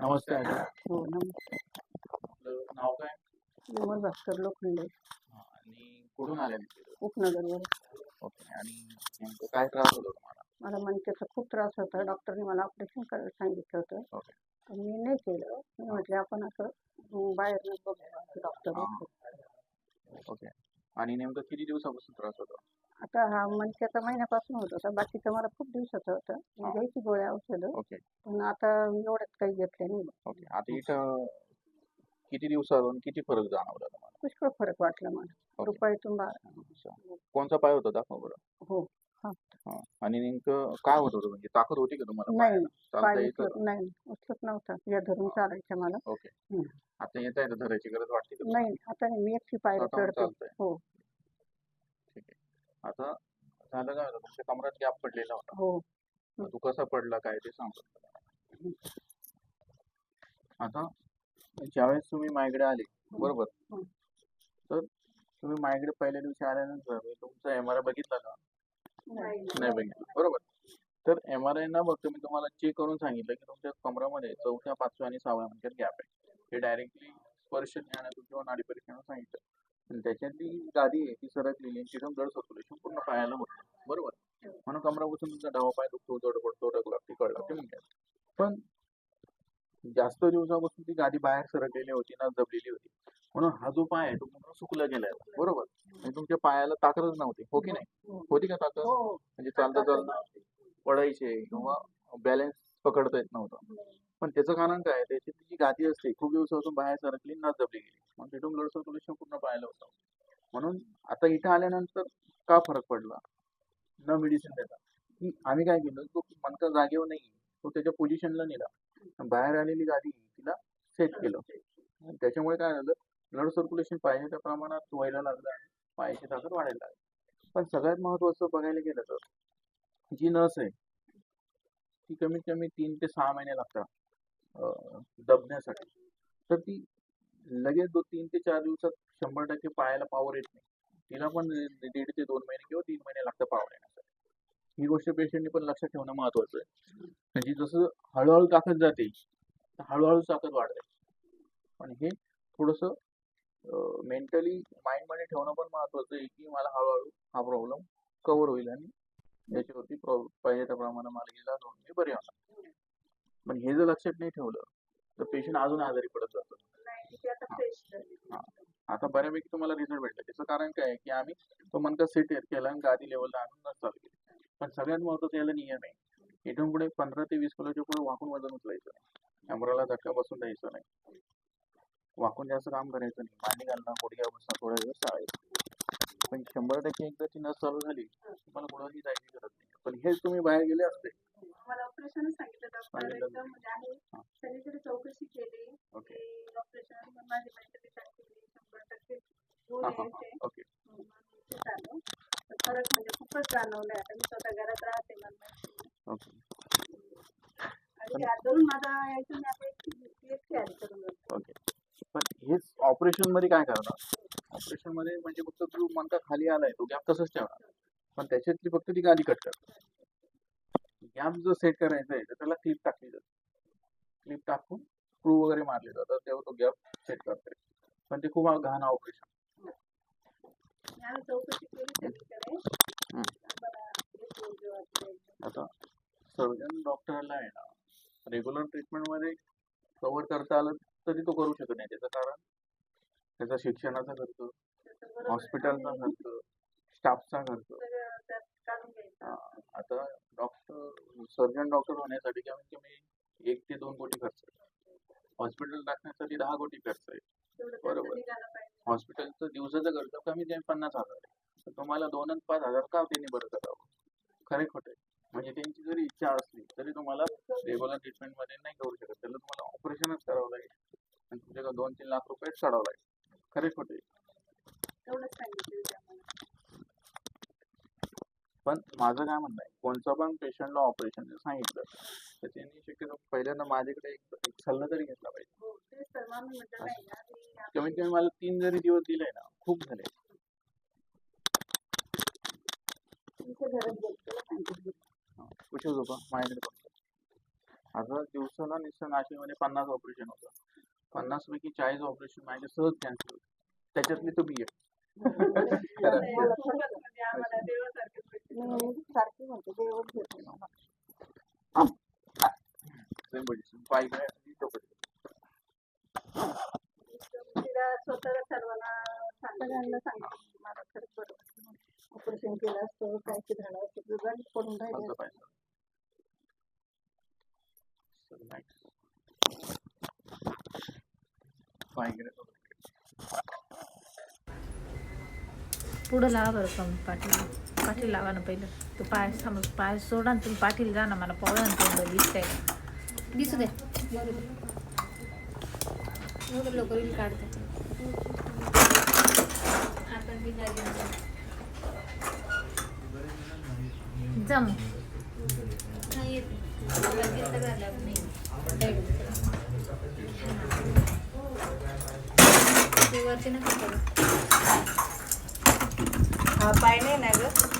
नमस्ते आजी हो नमस्कार. आपलं नाव काय? विमल भास्कर लोखंडे. हा, आणि कुठून आले तुम्ही? उपनगरवर ओके आणि नेमकं काय त्रास होतो तुम्हाला? मला मणक्याचा खूप त्रास होता. डॉक्टरने मला ऑपरेशन करायला सांगितलं होतं. ओके. पण मी नाही केलं. मी म्हटलं आपण असं अं, बाहेरनं बघूया. डॉक्टर हा. ओके. आणि नेमकं किती दिवसापासून त्रास होतो? आता हा मणक्याचा महिन्यापासून होत होता बाकीचं मला खूप दिवसाचं होतं. मी हा. घ्यायची गोळ्या औषधं. ओके. पण आता एवढ्यात काही घेतलं नाही. ओके. आता इथं किती दिवसावरून किती फरक जाणवला तुम्हाला? पुष्कळ फरक वाटला मला. ओके. रुपयातून बारा. अच्छा. कोणचा पाय होता दाखवा बरं. हो. हा. आणि नेमकं काय होत होतं? म्हणजे ताकद होती का तुम्हाला नाही. पायाला? चालता पाय येतं उचलत नाही. उचलत नव्हता. या धरून चालायचं मला. ओके. हम्म. आता येता येतं धरायची गरज वाटते का नाही. आता नाही. मी एकटी पायऱ्या स्वतःहून चढते. चालतंय. हो. आता झालं काय होतं तुमच्या कमरात गॅप पडलेला होता. हो. मग तू कसा पडला काय ते सांगतो आता ज्यावेळेस तुम्ही माझ्याकडे आले बरोबर? हं. तर तुम्ही माझ्याकडे पहिल्या दिवशी आल्यानंतर मी तुमचा एम आर आय बघितला का? नाही. नाही बघितला. बरोबर? तर एम आर आय न बघता मी तुम्हाला चेक करून सांगितलं की तुमच्या कमरामध्ये चौथ्या पाचव्या आणि सहाव्या म्हणजे गॅप आहे. हे डायरेक्टली स्पर्श ज्ञानातून किंवा नाडी परीक्षेनं सांगितलं. आणि त्याच्यातली गादी आहे ती सरकलेली आणि तिथून ब्लड सर्क्युलेशन पूर्ण पायाला होतं बरोबर? म्हणून कमरापासून तुमचा डावा पाय दुखतो जड पडतो रग लागते कळ लागते म्हणजे पण जास्त दिवसापासून ती गादी बाहेर सरकलेली होती ना जबलेली होती. म्हणून हा जो पाय आहे तो पूर्ण सुकला गेलाय. बरोबर? म्हणजे तुमच्या पायाला ताकदच नव्हती. हो की नाही. होती का ताकद? हो. म्हणजे चालता चालता पडायचे किंवा बॅलन्स पकडता येत नव्हतं. पण त्याचं कारण काय त्याची ती जी गादी असते खूप दिवसापासून बाहेर सरकली न दबली गेली. मग तिथून ब्लड सर्क्युलेशन पूर्ण पाहायला होतं. म्हणून आता इथं आल्यानंतर का फरक पडला? न मेडिसिन देता. की आम्ही काय केलं? तो मनका जागेवर नाही तो त्याच्या पोझिशनला नेला. बाहेर आलेली गादी तिला सेट केलं. आणि त्याच्यामुळे काय झालं? ब्लड सर्क्युलेशन पाहिजे त्या प्रमाणात व्हायला लागलं आणि पायाची ताकद वाढायला लागली. पण सगळ्यात महत्वाचं बघायला गेलं तर जी नस आहे ती कमीत कमी तीन ते सहा महिने लागतात. दबण्यासाठी. तर ती लगेच दो तीन ते चार दिवसात शंभर टक्के पायाला पावर येत नाही. तिला पण दीड ते दोन महिने किंवा तीन महिने लागतं पावर येण्यासाठी. ही गोष्ट पेशंटने पण लक्षात ठेवणं महत्वाचं आहे. म्हणजे जसं हळूहळू ताकद जाते तर हळूहळू ताकद वाढते. पण हे थोडंसं मेंटली माइंडमध्ये ठेवणं पण महत्वाचं आहे की मला हळूहळू हा प्रॉब्लेम कव्हर होईल आणि याच्यावरती प्रॉ- पाहिजे त्या प्रमाणात मला गेला जाऊन मी बरे होणार. पण हे जर लक्षात नाही ठेवलं तर पेशंट अजून आजारी पडत जातो. आता बऱ्यापैकी तुम्हाला रिझल्ट भेटला. त्याचं कारण काय आहे की आम्ही तो मनका सेट केला आणि गादी लेवलला आणून चालू केली पण सगळ्यात महत्वाचं याला नियम आहे. इथून पुढे पंधरा ते वीस किलोच्या पुढे वाकून वजन उचलायचं नाही. कमराला धक्का बसून द्यायचं नाही. वाकून जास्त काम करायचं नाही. पाणी घालणं गुडघ्या बसणं थोड्या दिवस चालायचं. पण शंभर टक्के एकदा ती नस चालू झाली तुम्हाला कुठंही जायची गरज नाही. पण हेच तुम्ही बाहेर गेले असते. ऑपरेशनच सांगितलं डॉक्टर सांगितलं. एकदम म्हणजे आम्ही. सगळीकडे चौकशी केली. ओके. की ऑपरेशन पण माझी मेंटली केली. शंभर टक्के हा ओके. झालं तर फरक म्हणजे खूपच जाणवलं आता मी स्वतः घरात राहते मला ओके. आणि धरून माझा यायचं मी आता करून जाते. ओके. पण हेच ऑपरेशनमध्ये काय करणार? ऑपरेशनमध्ये म्हणजे फक्त तू मनका खाली आलाय तो गॅप तसंच ठेवणार. पण त्याच्यातली फक्त ती गादी कट कर गॅप जर सेट करायचा आहे तर त्याला क्लिप टाकली जाते क्लिप टाकून स्क्रू वगैरे मारले जातात तेव्हा तो गॅप सेट करते पण ते खूप घाण ऑपरेशन. आता सर्जन डॉक्टरला आहे ना रेग्युलर ट्रीटमेंटमध्ये कव्हर करता आलं तरी तो करू शकत नाही. त्याचं कारण त्याचा शिक्षणाचा खर्च हॉस्पिटलचा खर्च स्टाफचा खर्च. आता डॉक्टर सर्जन डॉक्टर होण्यासाठी कमीत कमी एक ते दोन कोटी खर्च आहे हॉस्पिटल टाकण्यासाठी दहा कोटी खर्च आहे बरोबर. हॉस्पिटलचं दिवसाचा खर्च कमीत कमी पन्नास हजार आहे. तर तुम्हाला दोन आणि पाच हजार का त्यांनी बरं करावं? खरे खोटे म्हणजे त्यांची जरी इच्छा असली तरी तुम्हाला रेग्युलर ट्रीटमेंटमध्ये नाही करू शकत. त्याला तुम्हाला ऑपरेशनच करावं लागेल. आणि तुमच्याकडे दोन तीन लाख रुपये काढावं लागेल. खरे खोटे तेवढंच सांगितलं होतं आम्हाला. पण माझं काय म्हणणं आहे कोणतं पण पेशंटला ऑपरेशन सांगितलं तर. त्यांनी शक्यतो पहिल्यांदा माझ्याकडे एक सल्ला तरी घेतला पाहिजे. हो कमीत कमी मला तीन जरी दिवस दिले ना खूप झाले. कुठे होतो माझ्याकडे आता दिवसाला नुसतं नाशिकमध्ये पन्नास ऑपरेशन होतं. पन्नास पैकी चाळीस ऑपरेशन माझे सहज कॅन्सल होते. त्याच्यातली तुम्ही एक. खरं. नाही, खूपच म्हणजे आम्हाला देवासारखेच भेटले. मी सारखी म्हणते देवच घेते मला Symbolic. पाय गळ्यात आणि डोकं. तिला स्वतःला सर्वांना सांगितलं सगळ्यांना सांगितलं की मला खरंच बरं वाटलं. ऑपरेशन केलं असतं काय की झालं असतं गणित पडून राहिले असं पाहिजे So, nice. पाय गळ्यात डोकं. पुढं लावा बरं कमी पाठीला पाठी लावा ना पहिलं तू पाय समज पाय सोडा ना तुम्ही पाठीला जा ना मला पोळा ना तोंड दिसतंय दिसू द्या एवढं लवकर काढते जम नाही येत नाही. घातल्यावर नाही. ते वरती. हा पाय नाही ना ग